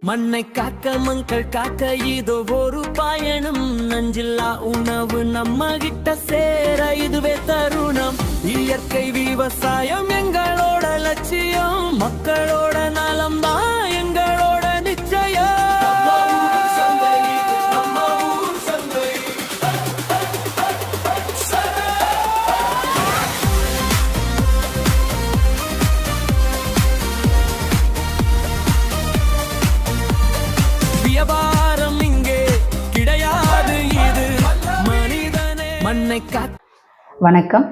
மண்ணை காக்க மக்கள் காக்க இதோ ஒரு பயணம். நஞ்சில்லா உணவு நம்ம கிட்ட சேர இதுவே தருணம். இயற்கை விவசாயம் எங்களோட லட்சியம். மக்களோட நலம் தான் மனிதனே வணக்கம்.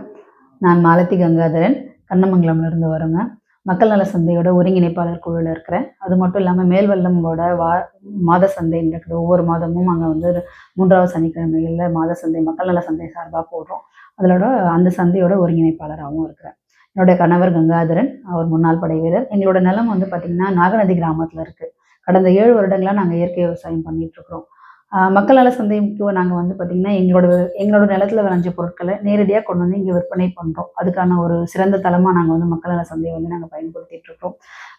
நான் மாலதி கங்காதரன். கண்ணமங்கலம்லேருந்து வரேங்க. மக்கள் நல சந்தையோட ஒருங்கிணைப்பாளர் குழுவில் இருக்கிறேன். அது மட்டும் இல்லாமல் மேல்வல்லமோட வா மாத சந்தை நடக்குது ஒவ்வொரு மாதமும் அங்கே வந்து மூன்றாவது சனிக்கிழமைகளில் மாத சந்தை மக்கள் நல சந்தை சார்பாக போடுறோம். அதோட அந்த சந்தையோட ஒருங்கிணைப்பாளராகவும் இருக்கிறேன். என்னுடைய கணவர் கங்காதரன். அவர் முன்னாள் படை வீரர். எங்களோட நிலம் வந்து பார்த்திங்கன்னா நாகநதி கிராமத்தில் இருக்குது கடந்த ஏழு வருடங்களாக நாங்கள் இயற்கை விவசாயம் பண்ணிட்டு இருக்கிறோம். மக்கள் நல சந்தைக்கு நாங்கள் வந்து பார்த்திங்கன்னா எங்களோட எங்களோட நிலத்துல விளைஞ்ச பொருட்களை நேரடியாக கொண்டு வந்து இங்கே விற்பனை பண்ணுறோம் அதுக்கான ஒரு சிறந்த தளமாக நாங்கள் வந்து மக்கள் நல சந்தையை வந்து நாங்கள் பயன்படுத்திட்டு இருக்கிறோம்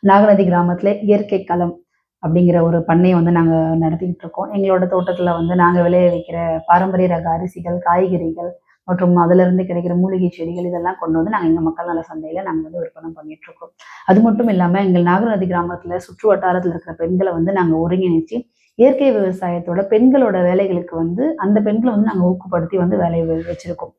நாகநதி கிராமத்தில் இயற்கை களம் அப்படிங்கிற ஒரு பண்ணையை வந்து நாங்கள் நடத்திக்கிட்டு இருக்கோம். எங்களோட தோட்டத்தில் வந்து நாங்கள் விளைய வைக்கிற பாரம்பரிய ரக அரிசிகள் காய்கறிகள் மற்றும் அதிலிருந்து கிடைக்கிற மூலிகை செடிகள் இதெல்லாம் கொண்டு வந்து நாங்கள் எங்கள் மக்கள் நல சந்தையில் நாங்கள் வந்து விற்பனை பண்ணிட்டு இருக்கோம். அது மட்டும் இல்லாமல் எங்கள் நாகநதி கிராமத்தில் சுற்று வட்டாரத்தில் இருக்கிற பெண்களை வந்து நாங்கள் ஒருங்கிணைச்சு இயற்கை விவசாயத்தோட பெண்களோட வேலைகளுக்கு வந்து அந்த பெண்களை வந்து நாங்கள் ஊக்கப்படுத்தி வந்து வேலை வச்சிருக்கோம்.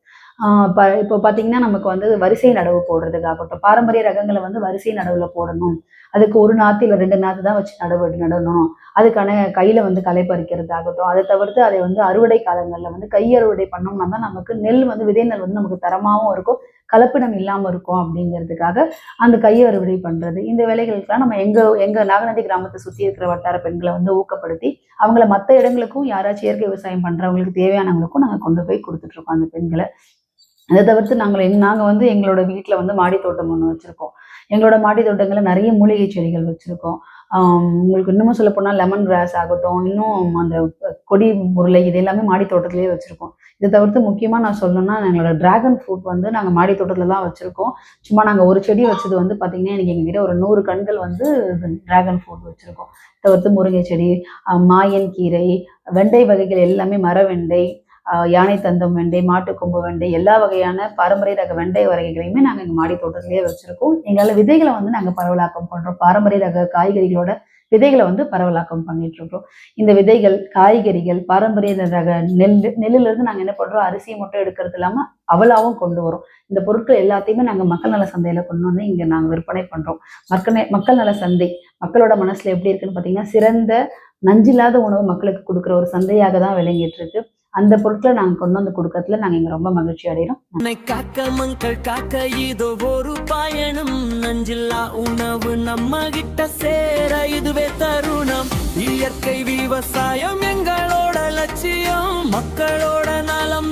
ப இப்போ பார்த்தீங்கன்னா நமக்கு வந்து வரிசை நடவு போடுறதுக்காகட்டும் பாரம்பரிய ரகங்களை வந்து வரிசை நடவுல போடணும். அதுக்கு ஒரு நாத்து இல்லை ரெண்டு நாத்து தான் வச்சு நடவு நடணும். அதுக்கான கையில் வந்து களை பறிக்கிறதாகட்டும் அதை தவிர்த்து அதை வந்து அறுவடை காலங்களில் வந்து கை அறுவடை பண்ணோம்னா தான் நமக்கு நெல் வந்து விதை நெல் வந்து நமக்கு தரமாகவும் இருக்கும். கலப்பினம் இல்லாமல் இருக்கும் அப்படிங்கிறதுக்காக அந்த கையை அறுவடை பண்றது. இந்த வேலைகளுக்கெல்லாம் நம்ம எங்கள் எங்கள் நாகநதி கிராமத்தை சுற்றி இருக்கிற வட்டார பெண்களை வந்து ஊக்கப்படுத்தி அவங்கள மற்ற இடங்களுக்கும் யாராச்சும் இயற்கை விவசாயம் பண்ணுறவங்களுக்கு தேவையானவங்களுக்கும் நாங்கள் கொண்டு போய் கொடுத்துட்ருக்கோம் அந்த பெண்களை. அதை தவிர்த்து நாங்கள் எங் நாங்கள் வந்து எங்களோட வீட்டில் வந்து மாடி தோட்டம் ஒன்று வச்சுருக்கோம். எங்களோட மாடி தோட்டங்களில் நிறைய மூலிகை செடிகள் வச்சுருக்கோம். உங்களுக்கு இன்னமும் சொல்ல போனால் லெமன் கிராஸ் ஆகட்டும் இன்னும் அந்த கொடி முருளை இது எல்லாமே மாடி தோட்டத்திலேயே வச்சுருக்கோம். இதை தவிர்த்து முக்கியமாக நான் சொல்லணும்னா எங்களோட டிராகன் ஃப்ரூட் வந்து நாங்கள் மாடி தோட்டத்தில் தான் வச்சுருக்கோம். சும்மா நாங்கள் ஒரு செடி வச்சது வந்து பார்த்திங்கன்னா எனக்கு எங்கள் எங்ககிட்ட ஒரு நூறு கண்கள் வந்து டிராகன் ஃப்ரூட் வச்சுருக்கோம். தவிர்த்து முருங்கை செடி மாயன் கீரை வெண்டை வகைகள் எல்லாமே மர வெண்டை யானை தந்தம் வெண்டை மாட்டுக்கொம்பு வெண்டை எல்லா வகையான பாரம்பரிய ரக வெண்டை வகைகளையுமே நாங்கள் எங்கள் மாடி தோட்டத்திலேயே வச்சுருக்கோம். எங்களால் விதைகளை வந்து நாங்கள் பரவலாக்கம் பண்ணுறோம் பாரம்பரிய ரக காய்கறிகளோட விதைகளை வந்து பரவலாக்கம் பண்ணிட்டு இருக்கோம். இந்த விதைகள் காய்கறிகள் பாரம்பரிய ரக நெல் நெல்லிலிருந்து நாங்கள் என்ன பண்ணுறோம் அரிசியை மட்டும் எடுக்கிறது இல்லாமல் அவலாவும் கொண்டு வரோம். இந்த பொருட்கள் எல்லாத்தையுமே நாங்கள் மக்கள் நல சந்தையில கொண்டு வந்து இங்கே நாங்கள் விற்பனை பண்ணுறோம் மக்கள் மக்கள் நல சந்தை மக்களோட மனசுல எப்படி இருக்குன்னு பார்த்தீங்கன்னா சிறந்த நஞ்சில்லாத உணவு மக்களுக்கு கொடுக்குற ஒரு சந்தையாக தான் விளங்கிட்டு இருக்கு. அந்த பொருட்களை நாங்கள் கொண்டு வந்து கொடுக்கறதுல நாங்கள் இங்கே ரொம்ப மகிழ்ச்சி அடைகிறோம் காக்க மக்கள் காக்க இதோ ஒரு பயணம். நஞ்சில்லா உணவு நம்ம கிட்ட சேர இதுவே தருணம். இயற்கை விவசாயம் எங்களோட லட்சியம். மக்களோட நலம்